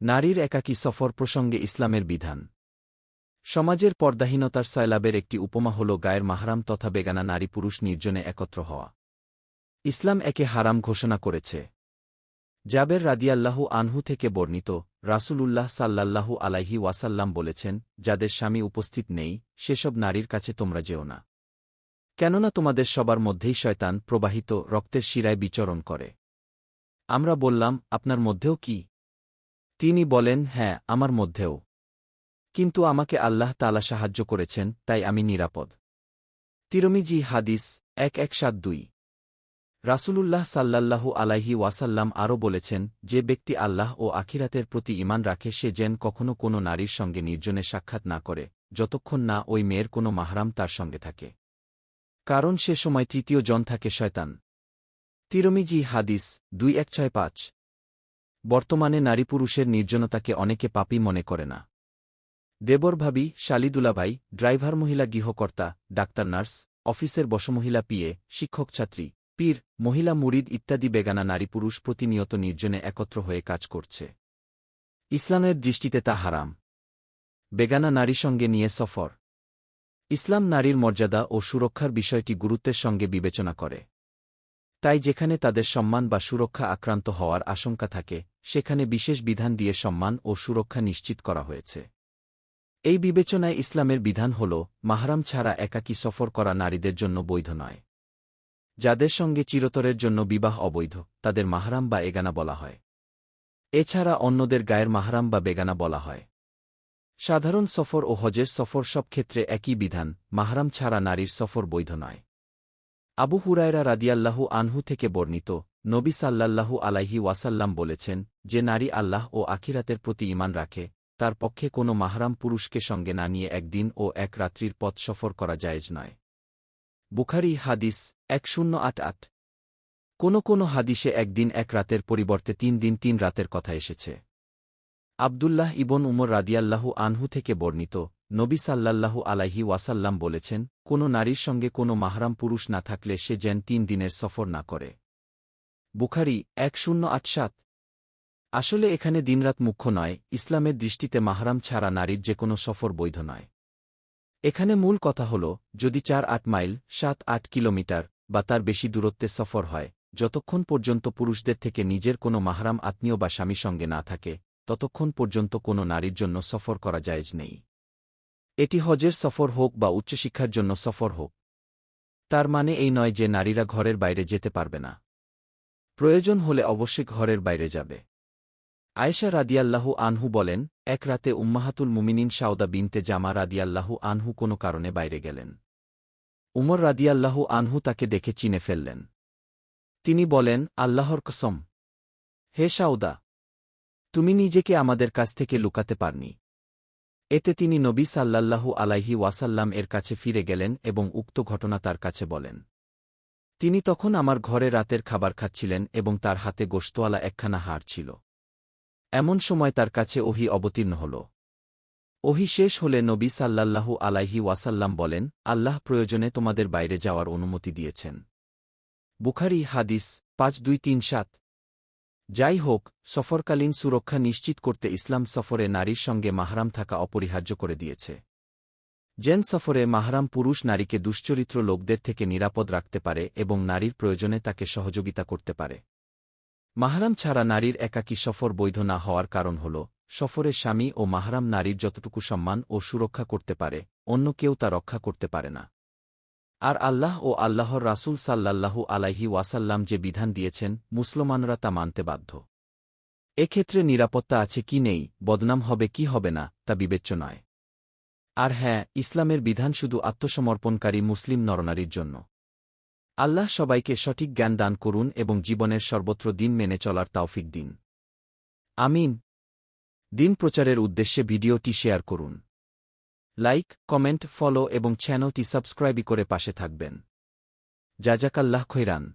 নারীর একাকী সফর প্রসঙ্গে ইসলামের বিধান। সমাজের পর্দাহীনতার সয়লাবের একটি উপমা হল গায়ের মাহারাম তথা বেগানা নারী পুরুষ নির্জনে একত্র হওয়া। ইসলাম একে হারাম ঘোষণা করেছে। জাবের রাদিয়াল্লাহু আনহু থেকে বর্ণিত রাসূলুল্লাহ সাল্লাল্লাহু আলাইহি ওয়াসাল্লাম বলেছেন, যাদের স্বামী উপস্থিত নেই, সেসব নারীর কাছে তোমরা যেও না। কেননা তোমাদের সবার মধ্যেই শয়তান প্রবাহিত রক্তের শিরায় বিচরণ করে। আমরা বললাম, আপনার মধ্যেও কি তিনি বলেন হ্যাঁ আমার মধ্যেও। কিন্তু আমাকে আল্লাহ তালা সাহায্য করেছেন, তাই আমি নিরাপদ। তিরমিজি হাদিস, এক এক সাত দুই। রাসূলুল্লাহ সাল্লাল্লাহু আলাইহি ওয়াসাল্লাম আরও বলেছেন, যে ব্যক্তি আল্লাহ ও আখিরাতের প্রতি ইমান রাখে, সে যেন কখনও কোনো নারীর সঙ্গে নির্জনে সাক্ষাৎ না করে, যতক্ষণ না ওই মেয়ের কোনো মাহরাম তার সঙ্গে থাকে। কারণ সে সময় তৃতীয় জন থাকে শয়তান। তিরমিজি হাদিস, দুই এক ছয় পাঁচ। বর্তমানে নারী পুরুষের নির্জনতাকে অনেকে পাপী মনে করে না। দেবর ভাবি, শালিদুলাভাই, ড্রাইভার মহিলা গৃহকর্তা, ডাক্তার নার্স, অফিসের বসমহিলা পিএ, শিক্ষক ছাত্রী, পীর, মহিলা মুরিদ ইত্যাদি বেগানা নারী পুরুষ প্রতিনিয়ত নির্জনে একত্র হয়ে কাজ করছে। ইসলামের দৃষ্টিতে তা হারাম। বেগানা নারী সঙ্গে নিয়ে সফর। ইসলাম নারীর মর্যাদা ও সুরক্ষার বিষয়টি গুরুত্বের সঙ্গে বিবেচনা করে। তাই যেখানে তাদের সম্মান বা সুরক্ষা আক্রান্ত হওয়ার আশঙ্কা থাকে সেখানে বিশেষ বিধান দিয়ে সম্মান ও সুরক্ষা নিশ্চিত করা হয়েছে। এই বিবেচনায় ইসলামের বিধান হল, মাহারাম ছাড়া একাকী সফর করা নারীদের জন্য বৈধ নয়। যাদের সঙ্গে চিরতরের জন্য বিবাহ অবৈধ, তাদের মাহারাম বা এগানা বলা হয়। এছাড়া অন্যদের গায়ের মাহারাম বা বেগানা বলা হয়। সাধারণ সফর ও হজের সফর সব ক্ষেত্রে একই বিধান, মাহারাম ছাড়া নারীর সফর বৈধ নয়। আবু হুরায়রা রাদিয়াল্লাহু আনহু থেকে বর্ণিত নবী সাল্লাল্লাহু আলাইহি ওয়াসাল্লাম বলেছেন যে নারী আল্লাহ ও আখিরাতের প্রতি ইমান রাখে, তার পক্ষে কোনো মাহরাম পুরুষকে সঙ্গে না নিয়ে একদিন ও এক রাত্রির পথ সফর করা জায়েজ নয়। বুখারি হাদিস এক শূন্য আট আট। কোনো কোনো হাদিসে একদিন এক রাতের পরিবর্তে তিন দিন তিন রাতের কথা এসেছে। আবদুল্লাহ ইবন উমর রাদিয়াল্লাহু আনহু থেকে বর্ণিত নবী সাল্লাল্লাহু আলাইহি ওয়াসাল্লাম বলেছেন, কোনো নারীর সঙ্গে কোনো মাহরাম পুরুষ না থাকলে সে যেন তিন দিনের সফর না করে। বুখারি এক শূন্য আট আসলে এখানে দিনরাত মুখ্য নয়, ইসলামের দৃষ্টিতে মাহরাম ছাড়া নারীর যে কোনো সফর বৈধ নয়। এখানে মূল কথা হল, যদি চার আট মাইল, সাত আট কিলোমিটার, বা তার বেশি দূরত্বে সফর হয়, যতক্ষণ পর্যন্ত পুরুষদের থেকে নিজের কোনো মাহরাম আত্মীয় বা স্বামী সঙ্গে না থাকে, ততক্ষণ পর্যন্ত কোনো নারীর জন্য সফর করা জায়েজ নেই। এটি হজের সফর হোক বা উচ্চশিক্ষার জন্য সফর হোক। তার মানে এই নয় যে নারীরা ঘরের বাইরে যেতে পারবে না। প্রয়োজন হলে অবশ্যই ঘরের বাইরে যাবে। আয়েশা রাদিয়াল্লাহু আনহু বলেন, এক রাতে উম্মাহাতুল মুমিনিন সাউদা বিনতে জামা রাদিয়াল্লাহু আনহু কোনো কারণে বাইরে গেলেন। উমর রাদিয়াল্লাহু আনহু তাকে দেখে চিনে ফেললেন। তিনি বলেন, আল্লাহর কসম। হে সাউদা তুমি নিজেকে আমাদের কাছ থেকে লুকাতে পারনি। এতে তিনি নবী সাল্লাল্লাহু আলাইহি ওয়াসাল্লাম এর কাছে ফিরে গেলেন এবং উক্ত ঘটনা তার কাছে বলেন। তিনি তখন আমার ঘরে রাতের খাবার খাচ্ছিলেন এবং তার হাতে গোস্তওয়ালা একখানা হার ছিল। এমন সময় তার কাছে ওহি অবতীর্ণ হল। ওহি শেষ হলে নবী সাল্লাল্লাহু আলাইহি ওয়াসাল্লাম বলেন, আল্লাহ প্রয়োজনে তোমাদের বাইরে যাওয়ার অনুমতি দিয়েছেন। বুখারি হাদিস পাঁচ দুই তিন সাত। যাই হোক, সফরকালীন সুরক্ষা নিশ্চিত করতে ইসলাম সফরে নারীর সঙ্গে মাহরাম থাকা অপরিহার্য করে দিয়েছে। জেন সফরে মাহরাম পুরুষ নারীকে দুশ্চরিত্র লোকদের থেকে নিরাপদ রাখতে পারে এবং নারীর প্রয়োজনে তাকে সহযোগিতা করতে পারে। মাহরাম ছাড়া নারীর একাকী সফর বৈধ না হওয়ার কারণ হল, সফরে স্বামী ও মাহরাম নারীর যতটুকু সম্মান ও সুরক্ষা করতে পারে, অন্য কেউ তা রক্ষা করতে পারে না। আর আল্লাহ ও আল্লাহর রাসুল সাল্লাল্লাহু আলাইহি ওয়াসাল্লাম যে বিধান দিয়েছেন, মুসলমানরা তা মানতে বাধ্য। এক্ষেত্রে নিরাপত্তা আছে কি নেই, বদনাম হবে কি হবে না, তা বিবেচ্য নয়। আর হ্যাঁ ইসলামের বিধান শুধু আত্মসমর্পণকারী মুসলিম নরনারীর জন্য। আল্লাহ সবাইকে সঠিক জ্ঞান দান করুন এবং জীবনের সর্বত্র দিন মেনে চলার তাওফিক দিন। আমিন। দিন প্রচারের উদ্দেশ্যে ভিডিওটি শেয়ার করুন। লাইক, কমেন্ট, ফলো এবং চ্যানেলটি সাবস্ক্রাইবই করে পাশে থাকবেন। জাজাকাল্লাহ খৈরান।